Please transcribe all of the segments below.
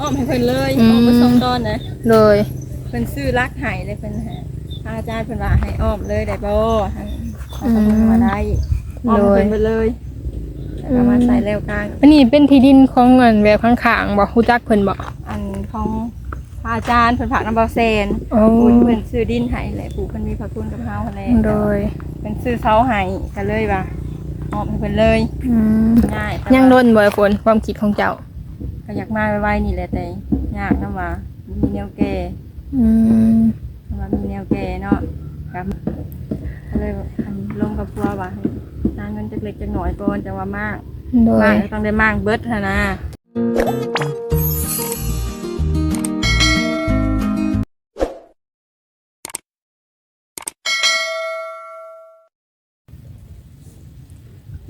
อ้อมให้เพิ่นเลยอืมอ้อมไปส่งตอนนะโดยเพิ่นซื้อรักให้เลยเพิ่นหาทางอาจารย์เพิ่นว่าให้อ้อมเลยได้บ่ทางทางเพิ่นมาได้อ้อมให้เพิ่นไปเลยแล้วก็มาใส่แล้วกลางอันนี้เป็นที่ดินของเงินแบบข้างๆบ่ฮู้จักเพิ่นบ่อันของพระอาจารย์เพิ่นฝากน้ำเบาเซนโอ้ปู่เพิ่นซื้อดินให้แหละปู่เพิ่นมีพระคุณกับเฮาหั่นแหละโดยเพิ่นซื้อเสาให้ก็เลยว่าอ้อมให้เพิ่นเลยอืมง่ายแต่ยังว่าโดนบ่ฝนความคิดของเจ้า ก็อยากมาไวๆนี่แหละแต่ยากนำว่ามีแนวแก่อืมว่ามีแนวแก่เนาะครับก็เลยอันลงกับพัวว่าหาเงินจักเล็กจักหน่อยก่อนจังว่ามากโดมายกก็ต้องได้มากเบิดหั่นนะ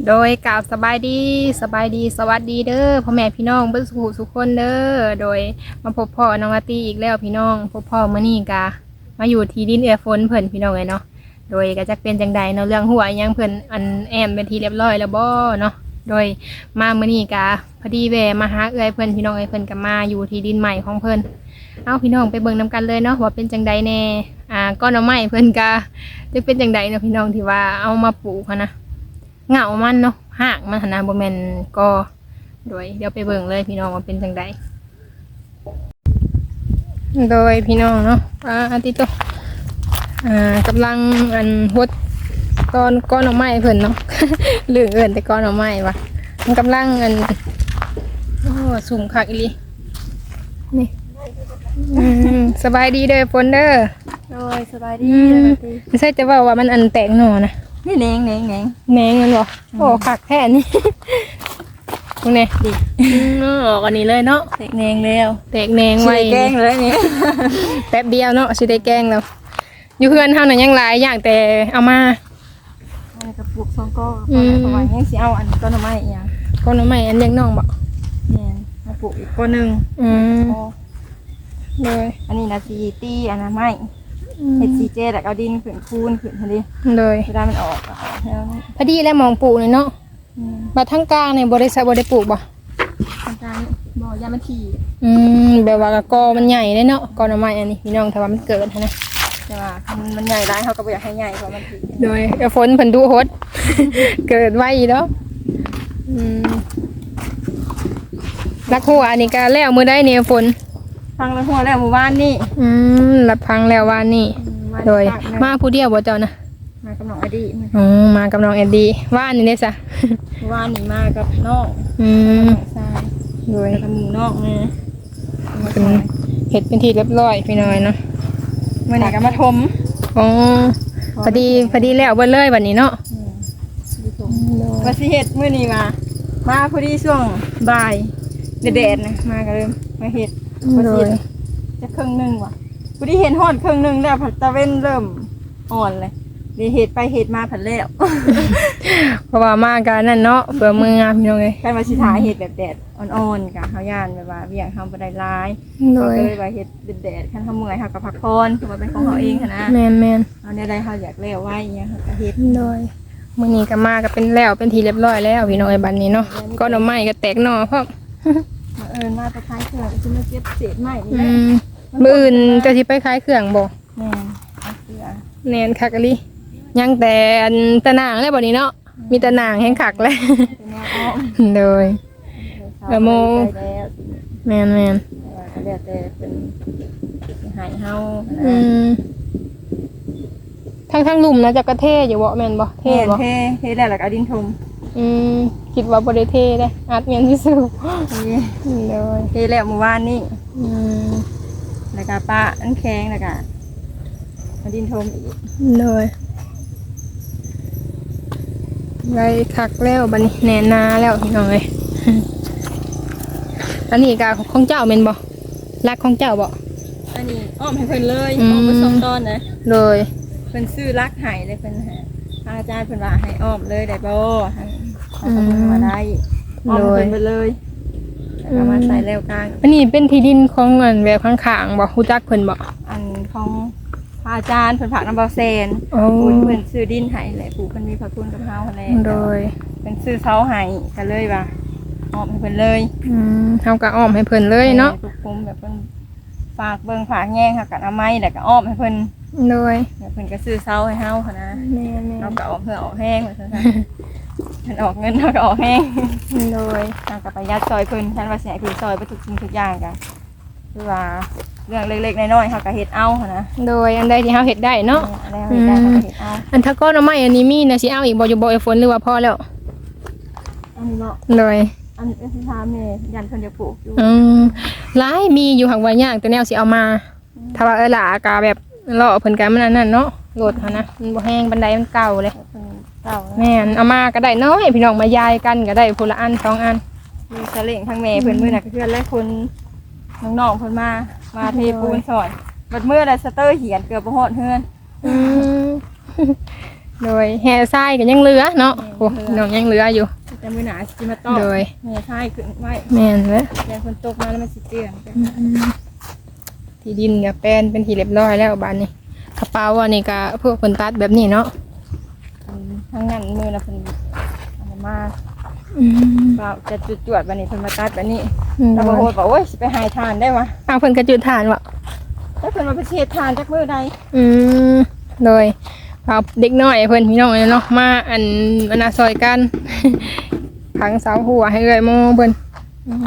โดยกล่าวสบายดีสบายดีสวัสดีเด้อพ่อแม่พี่น้องเบิ้สุขสุขคนเด้อโดยมาพบพ่อน้องอาตีอีกแล้วพี่น้องพบพ่อมื่อนี้กามาอยู่ที่ดินเอือฝนเพิ่นพี่น้องเลยเนาะโดยก็จะเป็นจังใดเนาะเรื่องหัวยังเพิ่นอันแอมเป็นทีเรียบร้อยแล้วบ่เนาะโดยมาเมื่อนี้กาพอดีแวมาหาเอื้อยเพิ่นพี่น้องเอ้ยเพิ่นก็มาอยู่ที่ดินใหม่ของเพิ่นเอาพี่น้องไปเบิ่งนํกันเลยเนาะว่าเป็นจังใดแน่อ่าก้อนเอาไม้เพิ่นกาจะเป็นจังใดเนาะพี่น้องที่ว่าเอามาปลูกนะ เหงามันเนาะหากมันหนนาบ่แม่นก็โดยเดี๋ยวไปเบิ่งเลยพี่น้องว่าเป็นจังไดโดยพี่น้องเนาะอ่าอาทิตย์โตอ่ากำลังอันหดก้อนก้อนหน่อไม้เพิ่นเนาะลืมเอิ้นแต่ก้อนหน่อไม้ว่ะมันกำลังอันโอ้สุ่มคักอีหลีนี่อืมสบายดีเด้อฝนเด้อโดยสบายดีอืมแล้วก็ดีไม่ใช่จะว่าว่ามันอันแตกหน่อนะ นี่แหนงแหนงแหนงแมงมันบอกโอ้ขักแค่นี้ตรงนี้ดิออกอันนี้เลยเนาะแตกแหนงแล้วแตกแมงไว้สิด้แกงเลยนี่แป๊บเดียวเนาะสิได้แกล้งแล้วอยู่เพื่อนเท่านั้นยังหลายอย่างแต่เอามา อันนี้ก็ปลูกสองก้ออืม ประมาณนี้สิเอาอันต้นไม้อีหยังก้อนหน่อไม้อันยังน้องบอกนี่มาปลูกอีกก้อนหนึงอืมโอ้เลยอันนี้นะสีตี้อันนั้นไม้ เฮ็ดสีเจแล้วก็เอาดินขึ้นคูนขึ้นหั่นดิเลย เวลามันออกก็เอาแล้วนี่พอดีแล้วมองปลูกเลยเนาะอืมมาทั้งกลางเนี่ยบริษัทบริปลูกบ่ทางการบ่ยามันทีอืมแบบว่ากอมันใหญ่เลยเนาะกอหน่อไม้อันนี้พี่น้องถ้าว่ามันเกิดหั้นนะ แต่ว่ามันมันใหญ่ร้ายเขาก็บ่อยากให้ใหญ่เพราะมันทีโดยเดี๋ยวฝนเพิ่นดูฮด เกิดไว้อีกแล้วอืมรักหัวอันนี้ก็แล้วมือได้เนี่ยฝน ฟังแล้วหัวแล้วหมู่บ้านนี่อืมรับพังแล้ววานนี่อืมโดยฝกมาผู้เดียวบ่เจ้านะมากับน้องอดีตอืมมากับน้องแอดดี้ว่านนี่เด้ซะหมู่บ้านนี่มากับน้องอืมทรายโดย แล้วก็หมู่นอกนี่มาเป็นเห็ดเป็นที่เรียบร้อยพี่น้อยเนาะเมื่อไหร่ก็มาทมอ๋อพอดีพอดีแล้วเบิดเลยวันนี้เนาะอืมมาทมว่าสิเฮ็ดมื้อนี้มามาพอดีช่วงบ่ายแดดๆนะมาก็เริ่มมาเฮ็ดว่า โดสิยเฮ็ดจะครึ่งหนึงว่ะพอดีเห็นฮอดครึ่งหนึงแล้วผัดตะเว้นเริ่มอ่อนเลยเดี๋ยวเฮ็ดไปเฮ็ดมาผัดแล้วเพราะว่ามากันนั่นเนาะเผื่อมืองามพี่น้องเลยใครมาสิทาเฮ็ดแบบแดดอ่อนๆกะเฮาย่านแบบว่าเวียงเฮาบ่ได้ร้ายโดก็ยเลยว่าเฮ็ดแดดๆคันเฮาเมื่อยเฮาก็พักผ่อนคือว่าเป็นของเฮาเองหันนะแมนแมนเอาเนี่ยใดเฮาอยากแล้วไว้อิหยังเฮาก็เฮ็ดโดยมื้อนี้ก็มาก็เป็นแล้วเป็นทีเรียบร้อยแล้วพี่น้องไอ้บัดนี้เนาะก็หน่อไม้ก็แตกหน่อพร้อมมาเอิญมาตะไคร้เครื่องจะมาเก็บเศษไม้นี่อืแหละมมื้ออื่นเจะสิไปขายเครื่องบ่แม่นเอาเสือแนนคักอะลิยังแต่อันตะนางเลยบ่นี้เนาะมีตะนางแห้งคักเลยเป็นแนวอ้อมโดยเดี๋ยวละโม ไปแล้วสิแมนแมนแต่ว่าก็แล้วแต่เป็นสิหายเฮาอืมทั้งทั้งลุ่มนะจะกระเทอยู่บ่แมนบ่เทเท่บ่เท่เท่แล้วแล้วก็เอาดินถม อืมคิดว่าบ่ได้เทได้อาจแม่นที่สุดนี่โดยเท่แล้วเมื่อวานนี่อืมแล้วก็ป้าอันแข็งแล้วก็เอาดินถมอีกโดยไรคักแล้วบัดนี้แน่นาแล้วพี่น้องเอ้ยอันนี้ก็ของเจ้าแม่นบ่รักของเจ้าบ่อันนี้อ้อมให้เพิ่นเลยอืมอ้อมไปส่งตอนนะโดยเพิ่นซื้อรักให้เลยเพิ่นหาทางอาจารย์เพิ่นว่าให้อ้อมเลยได้บ่ ทางทางเพิ่นมาได้อ้อมให้เพิ่นไปเลยแล้วก็มาใส่แล้วกลางอันนี้เป็นที่ดินของเงินแบบข้างๆบ่ฮู้จักเพิ่นบ่อันของพระอาจารย์เพิ่นฝากน้ำเบาเซนโอ้ปู่เพิ่นซื้อดินให้แหละปู่เพิ่นมีพระคุณกับเฮาหั่นแหละโดยเพิ่นซื้อเสาให้ก็เลยว่าออ้อมให้เพิ่นเลยอืมเฮาก็อ้อมให้เพิ่นเลยเนาะทุกคุมแบบเพิ่นฝากเบิ่งฝากแย่งค่ะกันเอาไม้แล้วก็อ้อมให้เพิ่นโดยเดี๋ยวเพิ่นก็ซื้อเซาให้เฮาค่ะนะแม่นเราก็ออกเพื่อออกแห้งว่าซั่น ค่ะเพิ่นออกเงินเราก็ออกแห้งๆโดยทางกับประหยัดซอยเพิ่นท่านว่าสิให้เพิ่นซอยไปทุกสิ่งทุกอย่างกันคือว่าเรื่องเล็กๆน้อยๆเฮาก็เฮ็ดเอาค่ะนะโดยอันใดที่เฮาเฮ็ดได้เนาะอะไรเฮาเฮ็ดได้เฮาก็เฮ็ดเอาอันถ้าก้อนเอาไม้อันนี้มีนะสิเอาอีกบ่อยู่บ่ไอ้ฝนหรือว่าพอแล้วอันนี้เนาะโดยอันนี้สิถามแม่ยันเพิ่นจะปลูกอยู่อืมหลายมีอยู่หักว่าย่างแต่แนวสิเอามา ถ้าว่าเออหล่ะกะแบบเลาะเพิ่นกันมันอันนั่นเนาะโหลดหั่นนะมันบ่แห้งบันไดมันเก่าเลย เพิ่น เก่านะแม่นเอามาก็ได้น้อยพี่น้องมายายกันก็ได้คนละอันสองอันมีสลิงทั้งแม่เพิ่นมื้อน่ะก็เพื่อนและคนน้องๆเพิ่นมามาเทปูนสอนบัดมื้อน่ะสเตอร์เหียนเกือบบ่ฮอดเฮือนอืมโดยแห่ทรายก็ยังเหลือเนาะโอ้น้องยังเหลืออยู่ แต่มื้อหน้าสิมาต่อโดยแม่ทายขึ้นไว้แม่นเด้อแม่ฝนตกมาแล้วมันสิเตือนกันที่ดินเนี่ยแปลนเป็นที่เรียบร้อยแล้วบ้านนี้กระเป๋าอันนี้ก็พวกเพิ่นตัดแบบนี้เนาะ ทั้งนั้นมื้อน่ะเพิ่นเอามาอืมเปล่าจะจุดจวดบัดนี้เพิ่นมาตัดบัดนี้โดเราบ่ยโหดบอกโอ้ยสิไปหายทานได้วะอ้าวเพิ่นก็จุดฐานบ่ถ้าเพิ่นมาประเทศทานจักมื้อใดอืมโดยเอาเด็กน้อยเพิ่นพี่น้องเนาะมาอันอันน่ะซอยกัน ขังเสาหัวให้เอ้อยโมเพิ่น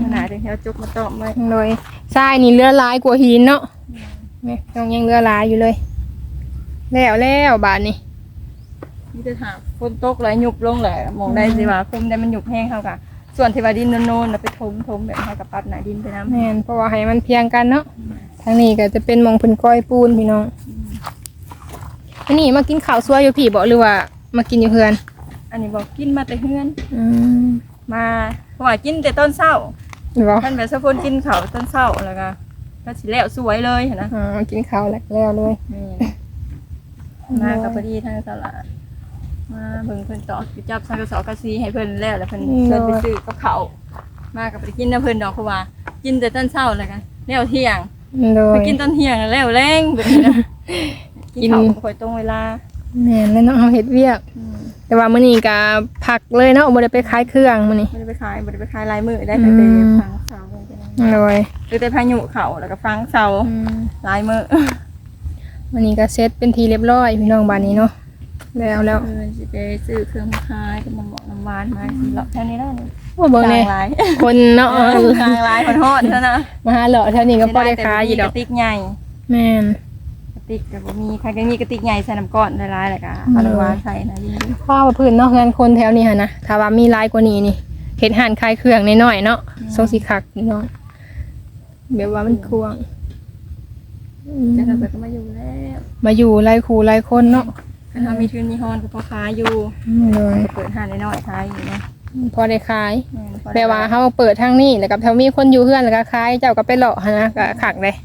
ขนาดที่เราจุกมาตอมไว้โดยทรายนี่เรือหลายกว่าหินเนาะแม่น้องยังเรือหลายอยู่เลย แล้วแล้วบาดนี้ มีแต่ถาม ฝนตกเลยยุบลงเลยมองได้สิว่าคุมได้มันยุบแห้งเฮากะส่วนที่ว่าดินโนนๆน่ะไปถมถมแบบให้กับปัดหน้าดินไปน้ำแม่นเพราะว่าให้มันเพียงกันเนาะทางนี้ก็จะเป็นหมองเพิ่นก้อยปูนพี่น้องอันนี้มากินข้าวซัวอยู่พี่บ่หรือว่า มากินอยู่เฮือน อันนี้บอกกินมาแต่เฮือนอืมมาเพราะว่ากินแต่ต้นเช้าบ่ท่านแบบสะพนกินข้าวต้นเช้าแล้วก็ก็สิแล้วสวยเลยหั้นนะอ๋อมากินข้าวแล้วแล้วเลยนี่มากับพอดีทางตลาด มาเบิ่งเพิ่นตอกอยู่จับสังกะสอกะซีให้เพิ่นแล้วแล้วเพิ่นเพิ่นไปซื้อกับข้าวมากับไปกินน้ำเพิ่นดอกเพราะว่า กินแต่ต้นเช้าแล้วกันแล้วเที่ยงโดไปยกินตอนเที่ยงแล้วแรงแบบนี้นะกินข้าวบ่ค่อยตรงเวลาแม่นแล้วเนาะเฮาเฮ็ดเวียกแต่ว่ามื้อนี้ก็พักเลยเนาะบ่ได้ไปขายเครื่องมื้อนี้ไม่ได้ไปขายไม่ได้ไปขายลายมือได้แต่ไปอืม ฟังเสาเลยจ้ะโดยคือแต่พายุเขาแล้วก็ฟังเสาลายมือ วันนี้ก็เซตเป็นทีเรียบร้อยพี่น้องบ้านนี้เนาะ แล้วแล้วเออสิไปซื้อเครื่องมาขายกับน้ำหมอกน้ำหวานมาสิเลาะแค่นี้แล้วนี่ว่าเบิ่งกแน่ลางลายคนเนาะกลางลายคนฮอดเท่านะมาหาเลาะแถวนี้ก็พอได้ขายอยู่ดอกกระติกใหญ่แม่นกระติกกับมีใครก็มีกระติกใหญ่ใส่น้ำก้อนหลายๆแล้วก็เอาน้ำหวานใส่นะดีข้าวพื้นเนาะงานคนแถวนี้หั่นนะถ้าว่ามีหลายกว่านี้นี่เฮ็ดห่านขายเครื่องน้อยๆเนาะทรงสิคักพี่น้องแบบว่ามันควงอืมจะทำไปก็มาอยู่แล้ว มาอยู่หลายคู่หลายคนเนาะ ถ้าเขามีทุนมีฮอนก็พอขายอยู่เลยเปิดห้างน้อยๆขายอยู่เนาะพอได้ขายม่นพอได้แปลว่าเฮาเปิดทางนี้แล้วก็แถวมีคนอยู่เฮือนแล้วก็ขายเจ้าก็ไปเลาะหั่นนะก็คักเลย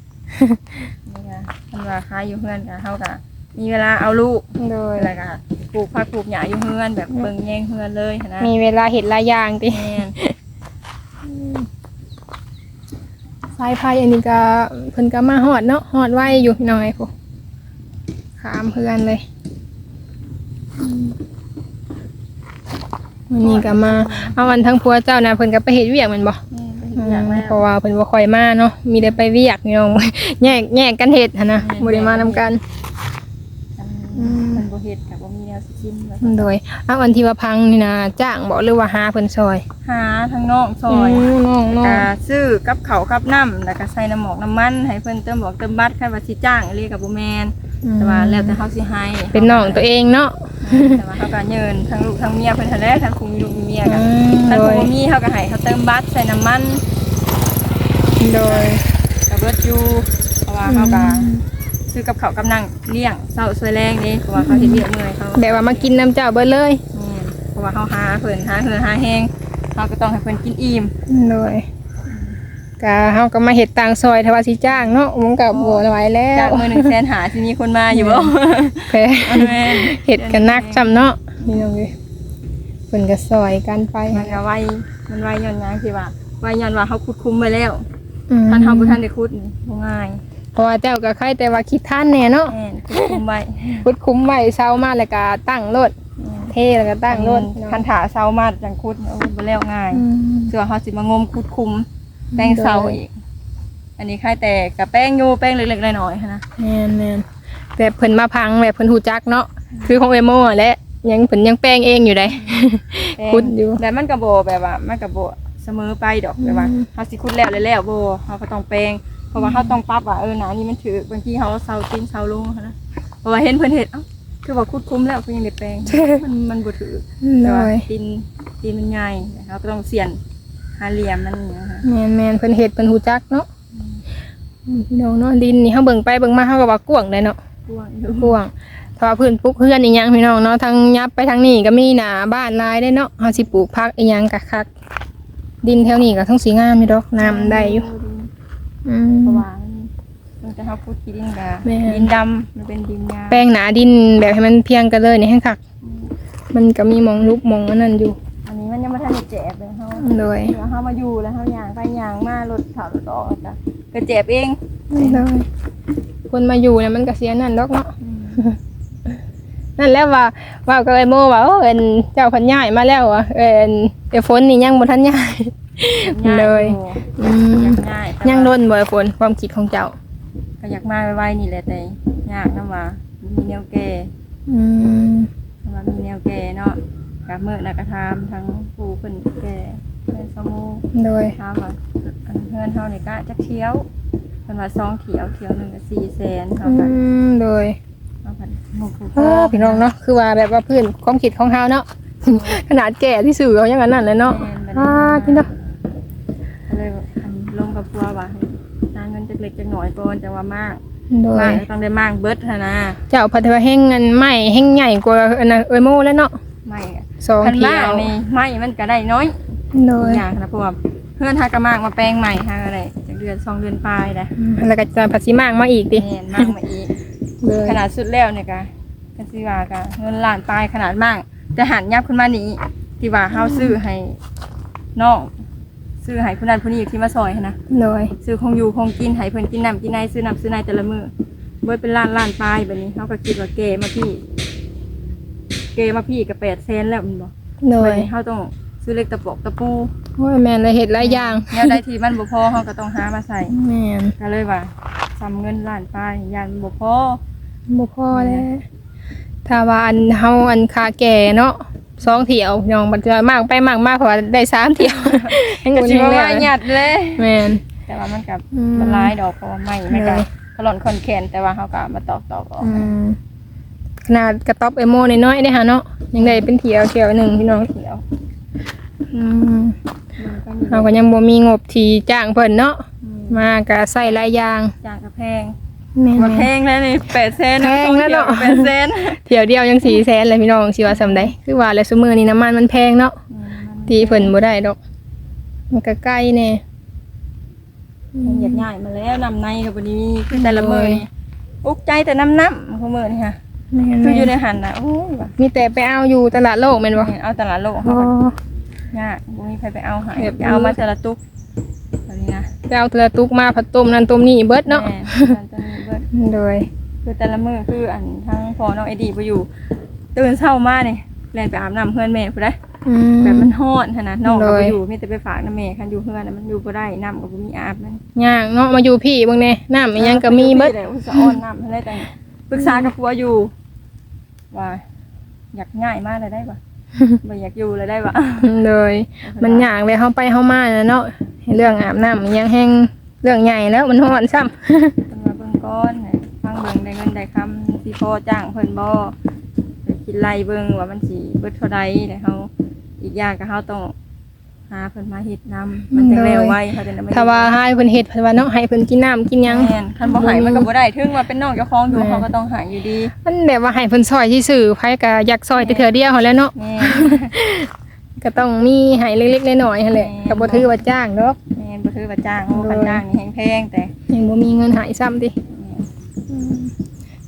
นี่ค่ะทำราคาอยู่เฮือนกับเฮากับมีเวลาเอาลูกโดยแล้วก็ปลูกผักปลูกหญ้าอยู่เฮือนแบบเบิ่งแยงเฮือนเลยหั้นนะมีเวลาเห็ดหลายอย่างติแม่นสายไฟอันนี้ก็เพิ่นก็มาฮอดเนาะฮอดไว้อยู่หน่อยพุขามเพื่อนเลย วันนี้ก็มาเอาวันทั้งพัวเจ้านะเพิ่นก็ไปเฮ็ดเวียกแมันบ่แม่นไปเฮ็ดอย่างแล้วเพราะว่าเพิ่นบ่ค่อยมาเนาะมีได้ไปเวียกพี่น้องแยกแยกกันเฮ็ดหั่นนะบ่ได้มานำกันมันบ่เฮ็ดกับบ่มีแนวสิกินแล้วโดยเอาอันที่ว่าพังนี่นะจ้างบ่หรือว่าหาเพิ่นซอย หาทางนอกซอยมน้องน้องก็ซื้อกับเขาวกับน้ำแล้วก็ใส่น้ำหมอกน้ำมันให้เพิ่นเติมบอกเติมบัตรคันว่าสิจ้างอีหลีกับบ่แม่น แต่ว่าแล้วแต่เฮาสิให้เป็นน้องตัวเองเนาะแต่ว่าเขาก็เยินทั้งลูกทั้งเมียเพิ่นหั่นแหละทั้งคงมีลูกมีเมียกันอืมทั้งโดคงยบ่มีเขาก็ให้เขาเติมบัตรใส่น้ำมันโดยกับเบิดอยู่เพราะว่าเขาก็ซื้อกับเขาวกับนั่งเลี้ยงเศร้าสวยแรงนี่เพราะว่าเขาเฮ็ดเวียกเมื่อยเขาแบบว่ามากินน้ำเจ้าเบิดเลยแม่นเพราะว่าเขาหาเพิ่นหาเฮือหาแห้งเขาก็ต้องให้เพิ่นกินอิ่มโดย กะเฮาก็มาเฮ็ดต่างซอยทว่าสิจ้างเนาะมันก็บ่ไหวแล้จากวมือหนึ่งแสนหาสิมีคนมาอยู่บ่แพ้แม่นเฮ็ดกันนักจำเนาะนี่น้องเอ้ยเพิ่นก็ซอยกันไปมันก็ไวมันไวย้อนหยังสิว่าไวย้อนว่าเขาขุดคุ้มไว้แล้วอืมท่านเฮาบ่ทันได้ขุดนี่บ่ง่ายเพราะว่าเจ้าก็ใครแต่ว่าคิดท่านแน่เนาะแม่นขุดคุ้มไว้พุดคุ้มไว้เช้ามาแล้วก็ตั้งรถเทแล้วก็ตั้งรถคันถาเซามาจังขุดโอ้บ่แล้วง่ายอืม เสื้อเฮาสิมางมคุดคุม แป้งเสาอีก อันนี้ค่ายแต่กับแป้งอยู่แป้งเล็กๆน้อยๆหั้นนะแม่นแม่นแบบเพิ่นมาพังแบบเพิ่นฮู้จักเนาะคือของเอโมอะแหละยังเพิ่นยังแป้งเองอยู่ได้แป้งคุดอยู่แต่มันก็บ่แบบว่ามันก็บ่เสมอไปดอกแบบว่าอืมเฮาสิคุดแล้วแล้วแล้วบ่เฮาก็ต้องแป้งเพราะว่าเฮาต้องปรับว่าเออหนานี่มันถือบางทีเฮาเซาตีนเซาลงหั้นนะเพราะว่าเห็นเพิ่นเฮ็ดเอ้าคือว่าคุดคุมแล้วเพิ่นยังได้แป้งมันมันบ่ถือโดแต่ว่ายตีนตีนมันใหญ่เฮาก็ต้องเสียน หาเหลี่ยมมันอย่างเงี้ยค่ะแม่นแม่นเพิ่นเฮ็ดเพิ่นฮู้จักเนาะอืมพี่น้องเนาะดินนี่เฮาเบิ่งไปเบิ่งมาเฮาก็ว่ากว้างเลยเนาะกว้างอยู่กว้างถ้าว่าพื้นปลูกเฮือนอีหยังพี่น้องเนาะทางยับไปทางนี้ก็มีหน้าบ้านหลายได้เนาะเฮาสิปลูกผักอีหยังก็คักดินแถวนี้ก็ทั้งสีงามอยู่ดอกน้ำได้อยู่อืมเพราะว่ามันจะเฮาพูดที่ดินกะแม่นดินดำมันเป็นดินยาแป้งหนาดินแบบให้มันเพียงกันเลยนี่ให้คักมันก็มีหมองรูปหมองอันนั้นอยู่อันนี้ มันยังไม่ทันได้แจบเลยเฮาโดยเดี๋ยวเฮามาอยู่แล้วเฮาย่างไปย่างมารถเผารถออกจ้ะก็แจบเองโดยคนมาอยู่เนี่ยมันก็เสียนั่นดอกเนาะนั่นแหล้วว่าว่าก็ไอโมว่าโอ้เอ็นเจ้าพันย่ายมาแล้วอะเอ็นเอฝนนี่ยังบ่ทันย่ายเลยอืมอยากง่ายแต่ยังโดว่านบ่ไอ้ฝนความคิดของเจ้าก็อยากมาไวๆนี่แหละแต่ยากนำว่ามีแนวแก่อืมว่ามีแนวแก่เนาะ กับมื้อน่ะก็ถามทั้งผู้เพิ่นแก่เพิ่นสมูโดยถามว่าอันเฮือนเฮานี่ก็จักเที่ยวเพิ่นว่าซองเที่ยวเที่ยวหนึงก็400,000เฮาอืก็มโดยเฮาก็หมู่ผู้เออพี่น้องเนาะคือว่าแบบว่าพื้นความคิดของเฮาเนาะ ขนาดแก่ที่สื่อเอาอย่างนั้นเลยเนาะแม่นบัดอ่านี้พี่เนาะก็เลยอันลงกับพัวว่าให้หาเงินจักเล็กจักหน่อยก่อนจังว่ามากโดมายกก็ต้องได้มากเบิดหั่นนะเจ้าพัฒนาแห้งเงินใหม่แห้งใหญ่กว่าอันนั้นเอยโมแล้วเนาะไม่อะ สองคันเที่มายกวนี่ไม่มันก็ได้น้อยโดยอย่างนะเพราะว่าเพื่อนหากระมากมาแปลงใหม่หาอะไรจากเดือนสองเดือนปลายแหละอืมแล้วก็จะผัดซีมากมาอีกดิแม่นมากมาอีกเลยขนาดสุดแล้วเนี่ยกะกันสิว่ากะเงินล้านปลายขนาดมาก แต่หันยับขึ้นมานี้ที่ว่าเฮาซื้อให้น้องซื้อให้ผู้นั้นผู้นี้ที่มาซอยหั้นนะโดยซื้อคงอยู่คงกินให้เพิ่นกินน้ำกินในซื้อน้ำซื้อในแต่ละมื้อเบิดเป็นล้านล้านปลายแบบนี้เฮาก็คิดว่าเกมาพี่ เกมาพี่ก็8แสนแล้วแมันบ่โดบัยดนี้เฮาต้องซื้อเหล็กตะปอกตะปูโอ้ยแม่นเลยเห็ดหลายอย่างแนวใดที่มันบ่พอเฮาก็ต้องหามาใส่แม่นก็เลยว่าทำเงินล้านปลายยันบ่พอบ่พอแล้วถ้าว่าอันเฮาอันคาแก่เนาะสองเที่ยวน้องบัดจะมากไปมากมากเพราะว่าได้สามเที่ยวยังก็ก็สิสิว่าแล้วว่าหยัดเลยแม่นแต่ว่ามันกับอืมมันหลายดอกเพราะว่าไม่ไม่ก็เลยถลอนคอนแคนแต่ว่าเฮาก็เอามาตอกตอกออกอืม ขนาดกระต๊อบเอโมน้อยๆได้หาเนาะยังได้เป็นเที่ยวเที่ยวหนึ่งพี่น้องเขียวอืมมันก็มีเราก็ยังบ่มีงบที่จ้างเพิ่นเนาะมาก็ใส่หลายอย่างจางกระแพงแม่มาแพนงแล้วนี่8เซนแพงแล้วเนาะ8เซนๆเที่ยวเดียวยัง4แสนเลยพี่น้องสิว่าซำใดคือว่าแล้วซุมื้อนี้น้ำมันมันแพงเนาะที่เพิ่นบ่ได้ดอก มันก็ใกล้แน่มันเหยียดง่ายมาแล้วนำในก็บ่ได้มีคือแต่ละมื้อนี่อุกใจแต่น้ำน้ำของมื้อนี่ค่ะแม่น คืออยู่ในหันน่ะโอ้ยว่ะมีแต่ไปเอาอยู่ตลาดโลกแม่นบ่เอาตลาดโลกอ๋เฮาอก็ยากบ่มีใครไปเอาให้แบบจะเอามาแต่ละตุกแบบนี้นะไปเอาแต่ละตุกมาผัดต้มนั่นต้มนี่เบิดเนาะแม่มันจะมีเบิดโดยคือแต่ละมื้อคืออันทั้งพอน้องไอดีบ่อยู่ตื่นเช้ามานี่แล่นไปอาบน้ำเพื่อนแม่พุ่นได้ อืม แบบมันฮ้อนหั่นน่ะน้องก็โดบ่ย อยู่มีแต่ไปฝากน้าแม่คันอยู่เพื่อนน่ะมันอยู่บ่ได้น้ำก็บ่มีอาบมันย่างเนาะมาอยู่พี่เบิ่งแน่น้ำอีหยังก็มีเบิด แต่อุตส่าห์อ้อนน้ำให้ได้แต่ ปรึกษากับผัวอยู่ ว่า อยากง่ายมากเลยได้ปะ บ่อยากอยู่เลยได้ปะโดย มันยากเลยเฮาไปเฮามาน่ะเนาะให้เรื่องอาบน้ำอีหยังแห้งเรื่องใหญ่แล้วมันฮ้อนซ้ำ เพิ่นมาเบิ่งก้อนให้ฟังเบิ่งได้เงินได้คำสิพอจ้างเพิ่นบ่ไปคิดไล่เบิ่งว่ามันสิเบิดเท่าใดแล้วเฮาอีกอย่างก็เฮาต้อง หาเพิ่นมาเฮ็ดนํมันจะเร็วไวเขาจะได้ไม่ถ้าว่าให้เพิ่นเฮ็ดเพิ่นว่าเนาะให้เพิ่นกินน้ำกินหยัง แม่นคันบ่ให้มันก็บ่ได้ถึงว่าเป็นน้องเจ้าของอยู่เขาก็ต้องหาอยู่ดีมันแบบว่าให้เพิ่นซอยซื่อๆไผก็อยากซอยแต่เทื่อเดียวหั้นแหล้วเนาะ แม่น ก็ต้องมีให้เล็กๆน้อยๆหั่นแหละแม่นก็บ่ถือว่าจ้างดอกแม่นบ่ถือว่าจ้างโอ้คันจ้างนี่แพงๆแต่ยังบ่มีเงินให้ซ้ำติ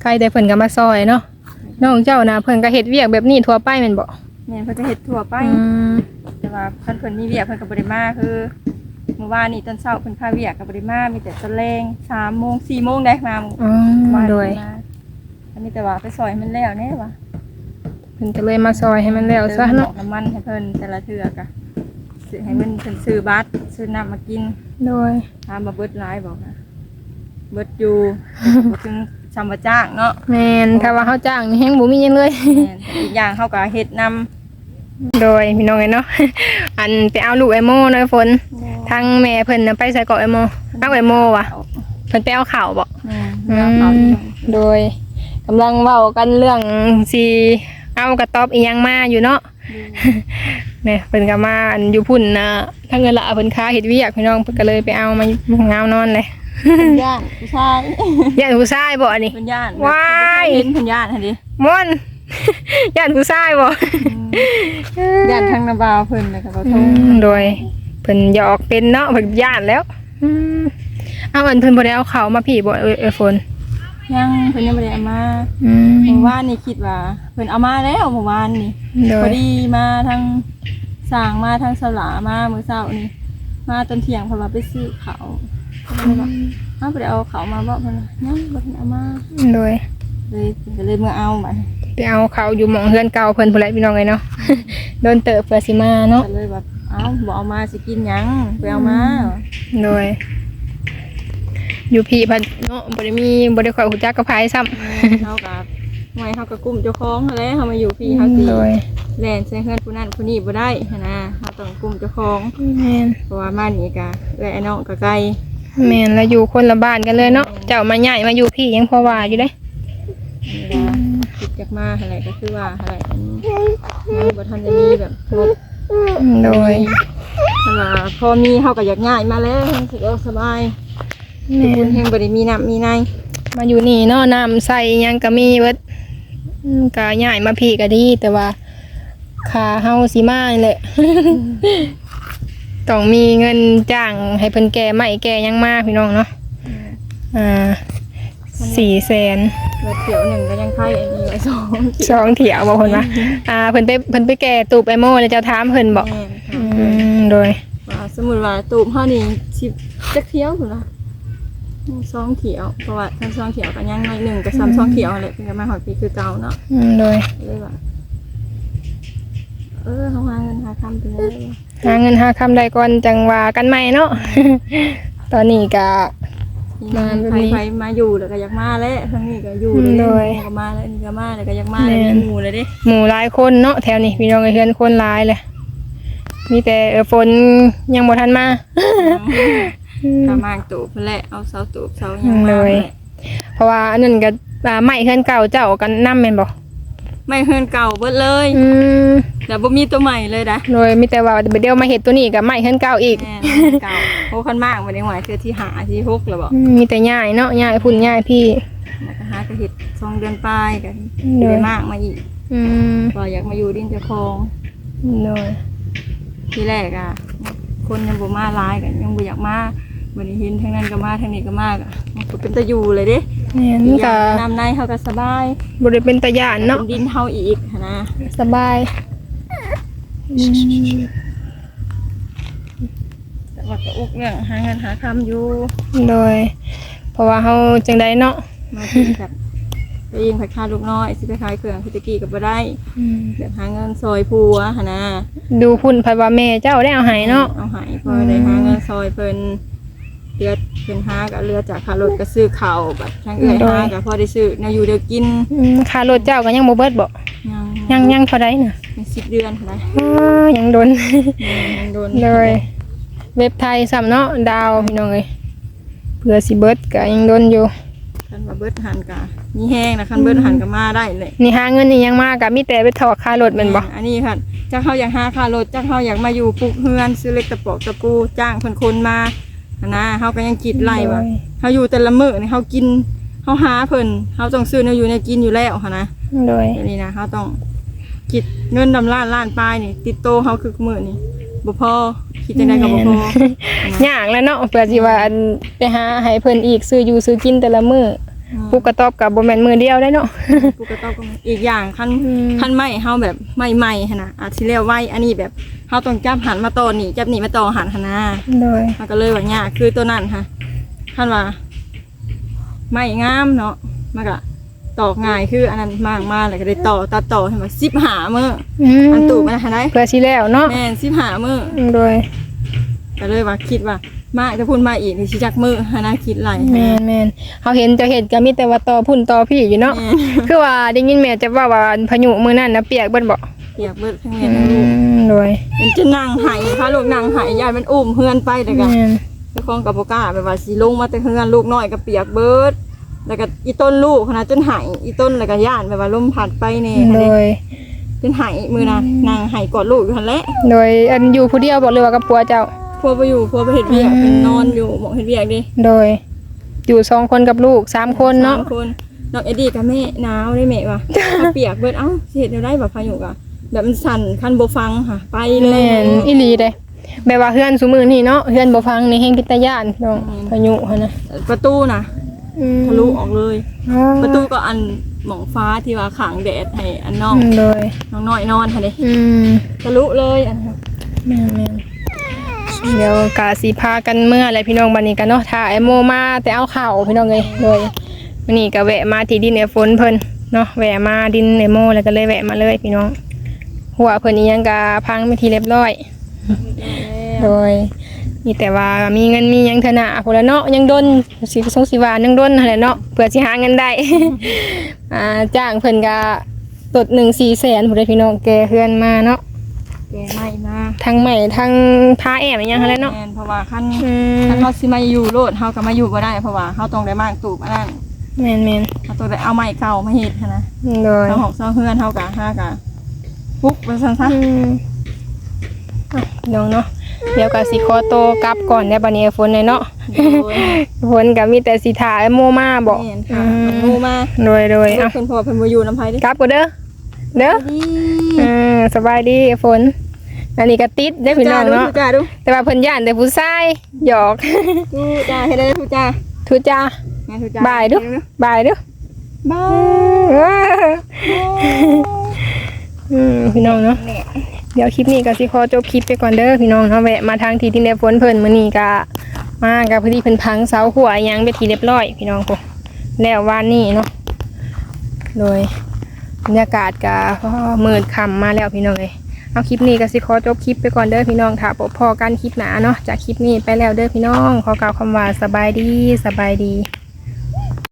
ใครแต่เพิ่นก็มาซอยเนาะน้องเจ้าน่ะเพิ่นก็เฮ็ดเวียกแบบนี้ทั่วไปแม่นบ่ แม่นเพิ่นก็เฮ็ดทั่วไป อืมแต่ว่าเพิ่นเพิ่นมีเวียกเพิ่นก็บ่ได้มาคือเมื่อวานนี้ตอนเช้าเพิ่นพาเวียกก็บ่ได้มามีแต่ตอนแรง3โมง4โมงได้มาอ๋อวานโดยมาอันนี้แต่ว่าไปซอยมันแล้วแน่ว่ะเพิ่นก็เลยมาซอยให้มันแล้วซะเนาะติมน้ำมันให้เพิ่นแต่ละเทื่อกะซื้อให้มันเพิ่นซื้อบัตรซื้อน้ำมากิน โดย ถามมาเบิดหลายบอกนะเบิดอยู่ บ่ถึงชำว่าจ้างเนาะแม่นถ้าว่าเฮาจ้างนี่แฮงบ่มีหยังเลย แม่นอีกอย่างเขาก็เฮ็ดนำ โดยพี่น้องเอ้ยเนาะ อันไปเอาลูกไอโมเนาะฝนทางแม่เพิ่นน่ะไปใส่เกาะไอโมเอาไอโมว่ะเพิ่นไปเอาข่าวบ่แม่นอืแล้วเขามโดยกำลังเว้ากันเรื่องสิเอากระต๊อบอีหยังมาอยู่เนาะเนี่ยเพิ่นก็มาอันอยู่พุ่นนะทั้งเงินละเพิ่นค้าเฮ็ดเวียกพี่น้องเพิ่นก็เลยไปเอามาอยู่ห้องเงานอนเลยเป็นย่านผู้ชายย่านผู้ชายบ่อันนี้เป็นย่านว้ายเห็นเป็นย่านหั่นดิม่วน ย่านผู้ชายบ่ย่านทางนาบาวเพิ่นแล้วก็เขาโทรอืมโดยเพิ่นหยอกเป็นเนาะเพิ่นย่านแล้วอืมเอาอันเพิ่นบ่ได้เอาเขาวมาพี่บ่เอ้ยเอ้ยฝนยังเพิ่นยังบ่ได้เอามาอืมเมื่อวานนี่คิดว่าเพิ่นเอามาแล้วเมื่อวานนี่โดพอยดีมาทางสร้างมาทางสลามามื้อเช้านี่มาตอนเที่ยงเพราะว่าไปซื้อข้าวก็เลยว่าอ้าวบ่ได้เอาข้าวมาบ่เพิ่นว่ายังบ่ทันเอามาโดยเลยก็เลยมื่อเอาบัด ไปเอาเขาวอยู่หม่องเฮือนเก่าเพิ่นพุ่นแหละพี่น้องเอ้ยเนาะ โดนเติบเพื่อสิมาเนาะ ก็เลยแบบเอ้าบ่เอามาสิกินหยังไปเอามาโดย อยู่พี่เพันเนาะบ่ได้มีบ่ได้ข่อยฮู้จักกับไผซ้ำเฮากับไม่เฮากับกลุ่มเจ้าของนั่นแหละเฮามาอยู่พี่เฮาสิโดยแล่นใส่เฮือนผู้นั้นผู้นี้บ่ได้หันนะเฮาต้องกลุ่มเจ้าของแม่นเพราะว่ามานี่ก็เอื้อยไอ้น้องก็ไกล แม่นแล้วอยู่คนละบ้านกันเลยเนาะ เจ้ามาใหญ่มาอยู่พี่ยังพอว่าอยู่เด้เวลาคิดจักมาอะไรก็คือว่าอะไรอันนี้ยังบ่ทันจะมีแบบงบโดยถ้าว่าพอมีเฮาก็อยากง่ายมาแล้วรู้สึกว่าสบายแม่คุนณเฮงบ่ได้มีน้ำมีในมาอยู่นี่เนาะน้ำใส่หยังก็มีเบิดอืมก็ใหญ่มาพี่ก็ดีแต่ว่าค่าเฮาสิมานี่แหละ ต้องมีเงินจ้างให้เพิ่นแก่ไม้แก่หยังมาพี่น้องเนาะอ่า สี่แสนแล้วเที่ยวหนึงก็ยังไข่อันนี้ไว้สองสองเถียวบอกเพิ่นว่าอ่าเพิ่นไปเพิ่นไปแก่ตูบไอโม่แล้วเจะถามเพิ่นบอกแม่นอืค่ะมโดยว่าสมมุติว่าตูบเฮานี่สิบจักเที่ยวพุ่นล่ะสองเที่ยวเพราะว่าทั้งสองเที่ยวก็ยังน้อยหนึงก็ซ้ำสองเที่ยวนั่นแหละเพิ่นก็มาฮอดปีคือเก่าเนาะ อืมโดยเลยว่าเออเฮาหาเงินหาคำไปเลยหาเงินหาคำใดก่อนจังว่ากันใหม่เนาะ ตอนนี้ก็ มาแบบใครนี้ใครมาอยู่แล้วก็อยากมาแล้วทั้งนี้ก็อยู่เลยโดยหมู่ก็มาแล้วอันนี่ก็มาแล้วก็อยากมาแล้วแม่น มีหมู่เลยเด้หมู่หลายคนเนาะแถวนี้พี่น้องเอ้ยเฮือนคนหลายเลยมีแต่เออฝนยังบ่ทันมาก็มางตูบเพิ่นแหละเอาเสาตูบเสาหยังมาโดยแหละเพราะว่าอันนั้นก็อ่าไม้เฮือนเก่าเจ้ากันนำแม่นบ่ ไม่เฮือนเก่าเบิดเลยอืมแต่บ่มีตัวใหม่เลยนะโดยมีแต่ว่าเดี๋ยวมาเฮ็ดตัวนี้ก็ไม้เฮือนเก่าอีกแม่นเฮือนเก่าโอ้คันมากบ่ได้หวายคือที่หาที่ฮกแล้วบ่อืมมีแต่ย่ายเนาะย่ายพุ่นย่ายพี่ แล้วก็หากระเฮ็ดสองเดือนปลายกันโดยได้มากมาอีกอืมก็อยากมาอยู่ดินเจ้าของโดย ที่แรกอะคนยังบ่มาหลายกันยังบ่อยากมา วันนี้เห็นทางนั้นก็มาทางนี้ก็มาก็มันก็เป็นตะอยู่เลยเด้แม่นอีก็กอย่างน้ำในเขาก็สบายบ่ได้เป็นตาย่านเนาะเป็นดินเฮาอีกหั้นนะสบายแต่ว่าก็อุกเรื่องหาเงินหาคำอยู่โดย เพราะว่าเฮาจังไดเนาะมาถึงแบบไปยิงผัดข้าวลูกน้อยสิไปขายเครื่องพิตะกี้ก็บ่ได้แบบหาเงินซอยผัวหั้นนะดูพุ่นไผว่าแม่เจ้าได้เอาให้เนาะเอาใหายพอได้หาเงินซอยเพิ่นเดือดเพิ่นหาก็เรือจากค่ารถก็ซื้อข้าวแบบทางเอื้อยหาก็พอได้ซื้อแนวอยู่เดี๋ยวกินอืมค่ารถเจ้าก็ยังบ่เบิดบ่ยังยังยังเท่าใดน่ะเป็นสิบเดือนเท่าไหร่อ้ายังโดน ยังโดนเลยเว็บไทยซ้ำเนาะดาวพี่น้องเอ้ยเผื่อสิเบิดก็ยังโดนอยู่ คันว่าเบิดหันกะมีแห้งนะคันเบิดหันก็มาได้เลยนี่หาเงินนี่ยังมากก็มีแต่ไปถอดค่ารถแม่นบ่อันนี้ค่ะจ้าเขาอยากหาค่ารถจ้าเขาอยากมาอยู่ปลูกเฮือนซื้อเล็กตะปอกตะปูจ้างคนคนมาหั้ นนะเขาก็ยังคิดไล่ว่าเขาอยู่แต่ละมื้อนี่เขากินเขาหาเพิ่นเขาต้องซื้อเนื้ออยู่ในกินอยู่แล้วค่ะนะโดยอันนี้นะเขาต้องคิดเงินดำล้านล้านปลายนี่ ติดโตเขาคือมื้อนี่บ่พอคิดจังไดก็บ่พอยากแล้วเนาะเผื่อสิว่าอันไปหาให้เพิ่นอีกซื้ออยู่ซื้อกินแต่ละมื้อ ปลูกกระต๊อบก็บ่แม่นมื้อเดียวได้เนาะปลูกกระต๊อบก็มีอีกอย่างคันอืมคันไม้เฮาแบบไม้ใหม่หั่นน่ะอาจสิเรียกไว้อันนี้แบบเฮาต้องจับหันมาต่อนี่จับนี่มาต่อหันหั่นนะโดยมันก็เลยว่ายากคือตัวนั้นค่ะคันว่าไม้งามเนาะมันก็ตอกง่ายคืออันนั้นมากมากเลยก็ได้ต่อตัดต่อให้มาสิบหามืออืมอันตูมันนะได้เพื่อสิแล้วเนาะแม่นสิบหามือโดยก็เลยว่าคิดว่า มาจะพูดมาอีกนี่สิจักมือหานาคิดไหลแม่นแม่นเฮาเห็นเจะเห็นก็มีแต่ว่าต่อพุ่นต่อพี่อยู่เนาะแม่นคือว่าได้ยินแม่จะว่าว่าพายุมื้อนั้นน่ะเปียกเบิดบ่เปียกเบิดทั้งอืแม่ทั้งลูกมโดยเป็นจะนั่งไหายพาลูกนั่งไหายยายมันอุ้มเฮือนไปเลยกันแม่นเจ้าของกับบ่กล้าแบบว่าสิลงมาแต่เฮือนลูกน้อยก็เปียกเบิดแล้วก็อีต้นลูกขนาดจนไหายอีต้นแล้วก็ย่านแบบว่าลมพัดไปนี่โดยจนไหายมือนะนางไหายกอดลูกอยู่หั่นแหละโดยอันอยู่ผู้เดียวบ่หรือว่ากับปัวเจ้า พัวไปอยู่พัวไปเฮ็ดเวียกเป็นนอนอยู่หมองเฮ็ดเวียกดิโดย อยู่สองคนกับลูกสามคนเนาะสมคนน้องเอ็ดดี้กับแม่หนาวได้แม่ว่ะถ้าเปียกเบิดเอ้าสิเฮ็ดแนวได้แบบพายุอะแบบมันสั่นคันบ่ฟังค่ะ ไปเลย แม่นอีหลีเด้แบบว่าเฮือนซุมื้อนี่เนาะเฮือนบ่ฟังนี่แฮงกิตย่านพี่น้องพายุหั่นน่ะประตูน่ะอืมทะลุออกเลย อ๋อประตูก็อันหมองฟ้าที่ว่าขังแดดให้อันน้องอืมโดยน้องน้อยนอนค่ะเด้อืมทะลุเลยอันนั้นแม่นแม่น เดี๋ยวกาสีพากันเมื่ออะไรพี่น้องบันนี้กันเนาะถ้าไอโมมาแต่เอาข่าวพี่น้องเลยเลยวันนี้ก็แวะมาที่ดินเอฝนเพิ่นเนาะแวะมาดินเอโมแล้วก็เลยแวะมาเลยพี่น้อง หัวเพิ่นนี้ยังกาพังไปทีเรียบร้อย โดยมีแต่ว่ามีเงินมีหยังเถอะนะพุ่นละเนาะยังดนสิสงสิวายังดนนั่นแหละเนาะเพื่อสิหาเงินได้อ่าจ้างเพิ่นก็ตด1 4แสนพุ่นเลยพี่น้องแกเฮือนมาเนาะ แกไม่มาทั้งใหม่ทั้งพาแอบอย่างนั้นแหละเนาะแม่นเพราะว่าคันอืมคันเขาสิมาอยู่โลดเฮาก็มาอยู่บ่ได้เพราะว่าเฮาต้องได้มากตูบอันนั้นแมนแมนเฮาต้องได้เอาไม้เก่ามาเฮ็ดหั้นนะโดยเฮาหอกเซาเฮือนเฮาก็หากะปุ๊บว่าซั่นซะอืมอะน้องเนาะเดี๋ยวก็สิขอโตวกลับก่อนได้บัดนี้ฝนเลยเนาะโดยฝนก็มีแต่สิถ่ายโมมาบอกแม่นค่ะมันงูมาโดยโดยเพิ่อะนพอเพิ่นบ่อยู่นำไผเด้กลับก็เด้อเด้อ ดี อืมสบายดีฝน อันนี้ก็ติดได้อพี่น้องเนาะทุจ้าดูแต่ว่าเพิ่นย่านแต่ผู้ชายหยอกทุจ้าเฮ็ดได้ทุจ้าทุจ้าแม่ทุจ้าบายเดูบายเดูบายอืมพี่น้องเนาะเดี๋ยวคลิปนี้ก็สิขอจบคลิปไปก่อนเด้อพี่น้องเนาะแวะมาทางที่ที่เดฝนเพิ่นมื้อนี้ก็มากับพอดีเพิ่นพังเสาหัวหยังไปทีเรียบร้อย พี่น้องพวกแล้ววานนี้เนาะโดย บรรยากาศก็มืดค่ำมาแล้วพี่น้องเลยเอาคลิปนี้ก็สิขอจบคลิปไปก่อนเด้อพี่น้องถ้าพบพอกันคลิปหนาเนาะจากคลิปนี้ไปแล้วเด้อพี่น้องขอกล่าวคำว่าสบายดีสบายดี